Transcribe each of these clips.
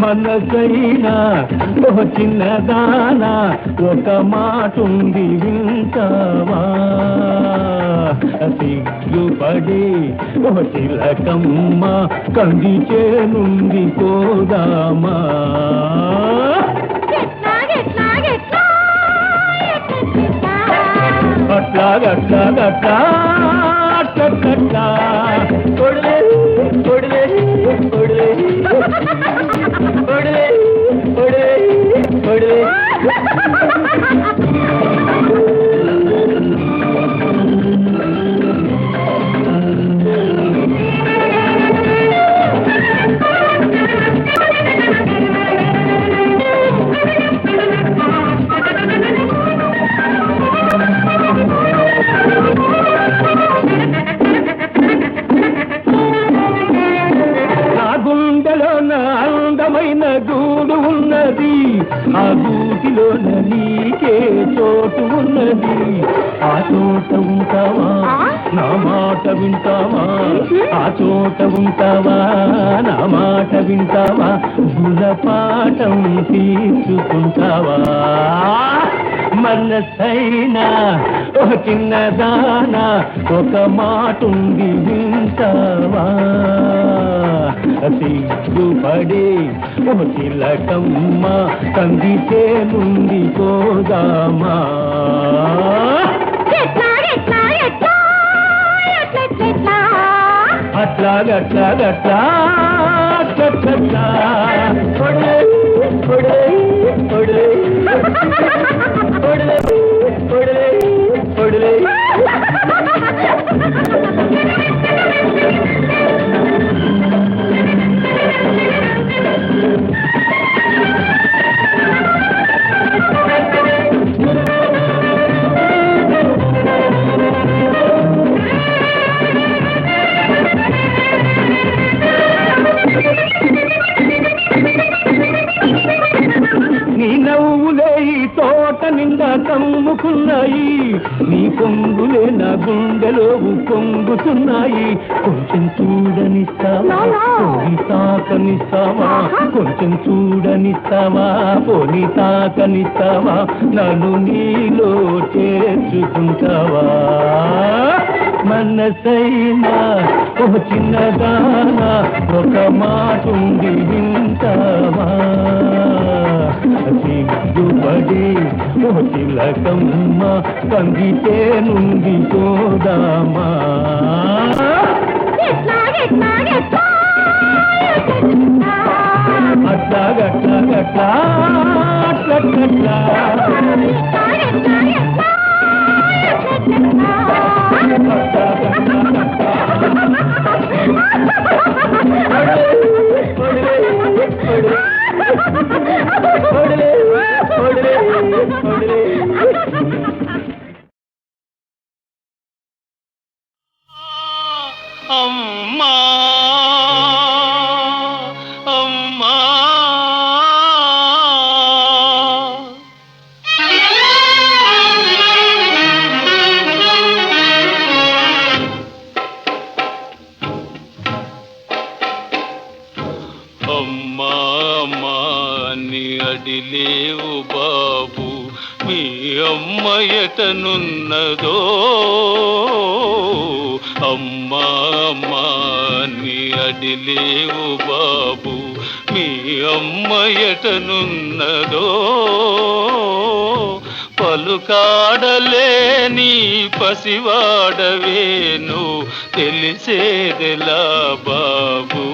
మనసైనా ఓ చిన్నదానా ఒక మాటుంది వింటావా? సిగ్గుపడి ఓ చిలకమ్మ కంది చేనుంది పోదామా? అట్లా గట్లా గట్లా అట్లా కొడలే కొడలే కొడలే కొడలే గుండెలో నా అందమైన గూడు ఉన్నది. ఆ గూటిలోన నీకే చోటు ఉన్నది. ఆ చోట ఉంటావా? నా మాట వింటావా? ఆ చోట ఉంటావా? నా మాట వింటావా? గుణపాఠం తీసుకుంటావా మనసైనా ఒక చిన్నదానా ఒక మాటుంది వింటావా? సిగ్గుపడి ఓ చిలకమ్మ కందితే నుండి పోదామా? అట్లా గట్లా అట్లా కొడలే కొడలే కొడలే కొడలే కొడలే కొడలే తోట నిండా కమ్ముకున్నాయి. నీ పొంగులే నా గుండెలో పొంగుతున్నాయి కొంచెం చూడనిస్తావా? పోని తాకనిస్తావా? కొంచెం చూడనిస్తావా? పోని తాకనిస్తావా? నన్ను నీలో చేర్చుకుంటావా? మనసైనా ఓ చిన్నదానా ఒక మాటుంది వింటావా? సిగ్గుపడి ఓ తిలకమ్మ కందితే నుండి పోదామా అట్లా గట్లా గట్లా అట్లా గట్లా. లేవు బాబు మీ అమ్మ ఎటనున్నదో అమ్మా అమ్మా నీ అడిలేవు బాబు మీ అమ్మ ఎటనున్నదో పలుకాడలేని పసివాడవేను తెలిసేదెలా బాబు?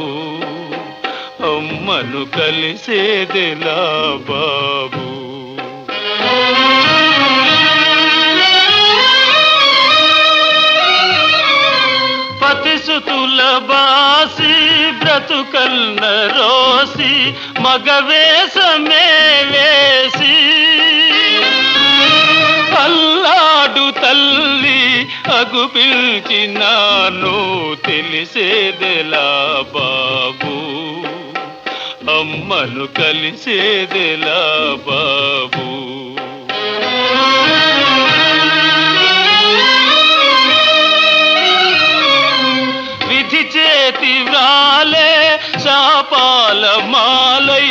మను కలిసేదిలా బాబు. పతిసుతుల బాసి బ్రతుకల్న రోసి మగవేశమే వేసి అల్లాడు తల్లి అగు పిలిచినాను తెలిసేదెలా బాబు. అమ్మను కలిసేదెలా బాబు. విధి చేతి వ్రాలే శాపాల మాలై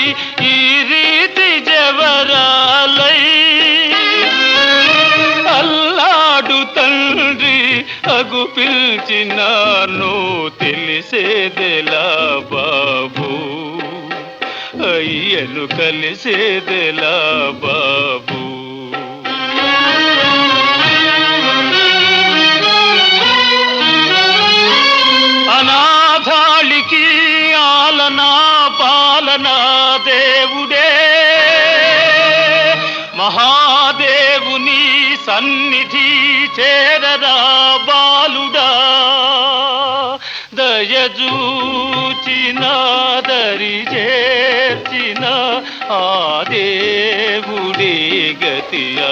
ఈ రీతి జవరాలై. అల్లాడు తండ్రి అగు పిలిచినాను తెలిసేదెలా బాబు. అయ్యను కలిసేదెలా బాబు. అనాథాళికి ఆలనా పాలనా దేవుడే. మహాదేవుని సన్నిధి చేరరా బాలుడా. దయజూచి నాదరి చే ఆ దేవుడే గతియా.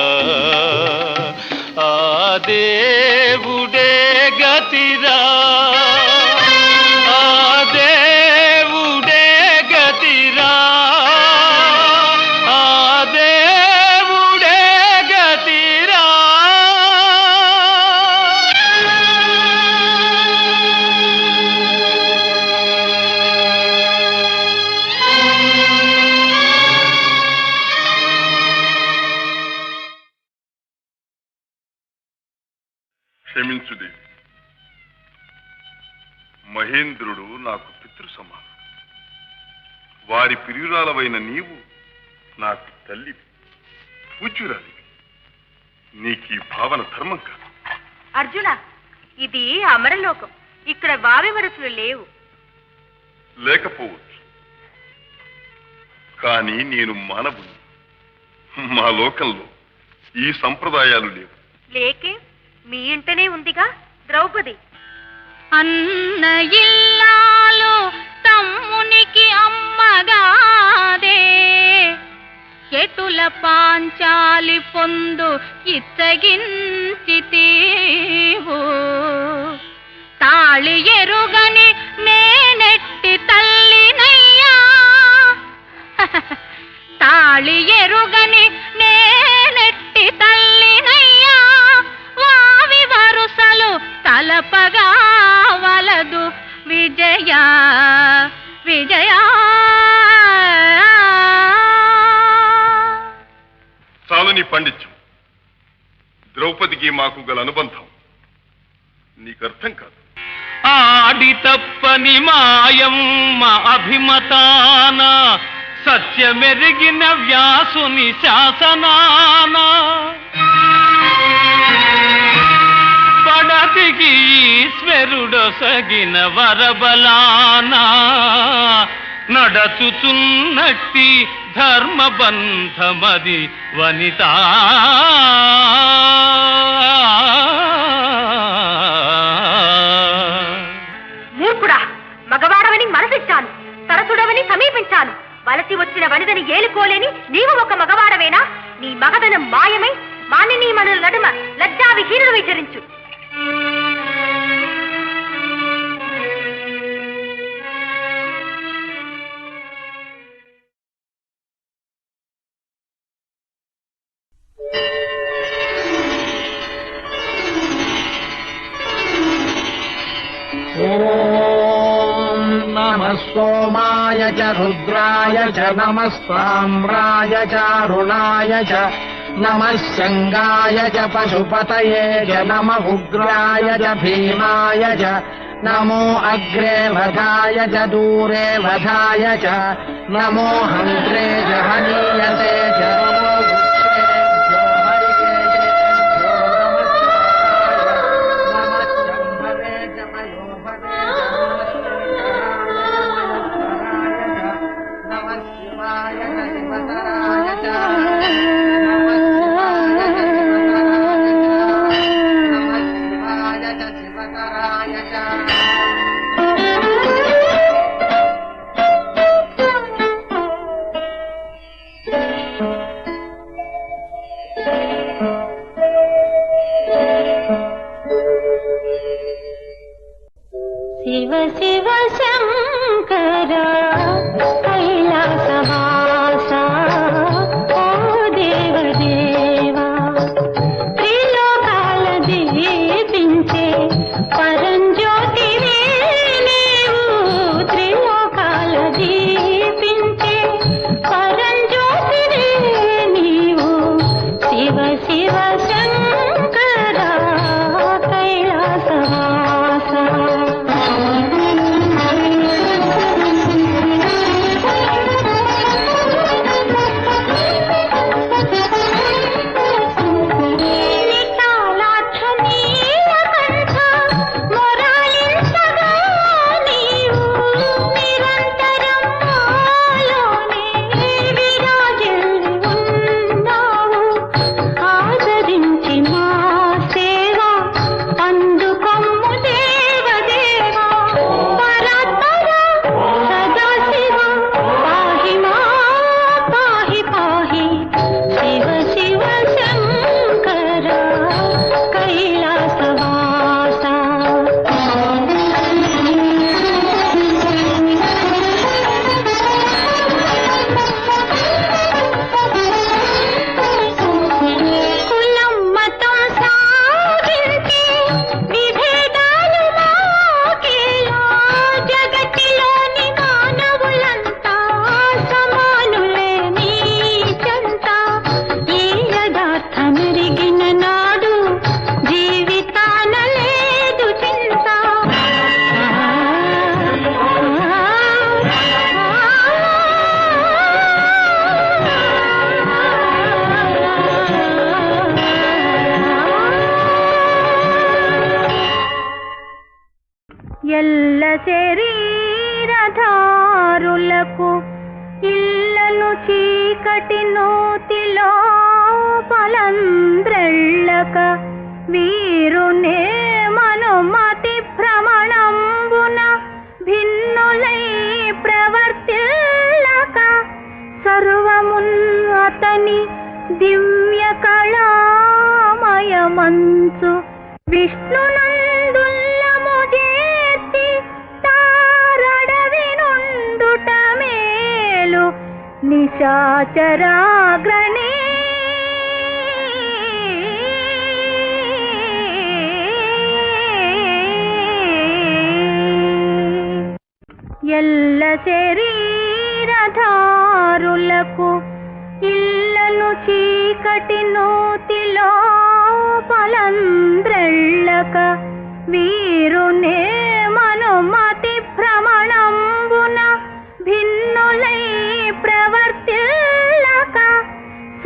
మహేంద్రుడు నాకు పితృ సమానం వారి ప్రియురాలవైన నీవు నాకు తల్లివి. పూజ్యురాలివి నీకీ భావన ధర్మం కాదు. అర్జున ఇది అమరలోకం. ఇక్కడ వావి వరసలు లేవు. లేకపోవచ్చు. కానీ నేను మానవుని మా లోకంలో ఈ సంప్రదాయాలు లేవు. లేకే మీ ఇంటనే ఉందిగా ద్రౌపది. అన్న ఇల్లాలు తమ్మునికి అమ్మగాదే. ఎటుల పాంచాలి పొందు ఇచ్చగించితీవు. తాళి ఎరుగని మేనెట్టి తల్లినయ్యా. తాళి ఎరుగని నేనెట్టి తల్లినయ్యా. వావి వరుసలు తలపగ విజయ విజయ. చాలని పండిత్యం ద్రౌపదికి మాకు గల అనుబంధం. నీకు అర్థం కాదు. ఆడి తప్పని మాయమ్మ అభిమతాన సత్యమెరిగిన వ్యాసుని శాసనాన. పడతికి ఈశ్వరుడొసగిన వరబలానా నడచుచున్నట్టి ధర్మబంధమది వనిత. మూర్ఖుడా మగవాడవని మనసిచ్చాను తరచుడవని సమీపించాను. వలసి వచ్చిన వనిదని ఏలుకోలేని నీవు ఒక మగవాడవేనా? నీ మగదనం మాయమై మానినీ మనుల నడుమ లజ్జా విహీనుడు విచరించు नमः सोमाय च रुद्राय च नमस्ताम्राय चारुणाय च नमः शङ्गाय च पशुपतये च नमः उग्राय च भीमाय च नमो अग्रे वधाय च दूरे वधाय च नमो हन्त्रे च हनीयते च శరీరధారులకు ఇళ్ళను చీకటి నూతిలో పలంద్రెళ్ళక వీరునే మనుమతి భ్రమణంబున భిన్నులై ప్రవర్తిల్లక సర్వమున్ అతని దివ్య కళామయమంచు నిశాచరాగ్రణీ ఎల్ల శరీరధారులకు ఇల్లను చీకటి నూతిలో పలంద్రెళ్ళక వీరునే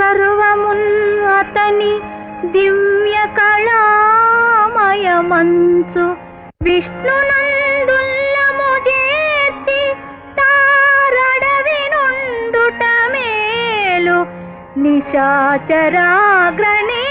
సర్వమున్ అతని దివ్య కళామయమంచు. విష్ణునందుల్లము చేర్చి తారడవి నుండుట మేలు. నిశాచరాగ్రణి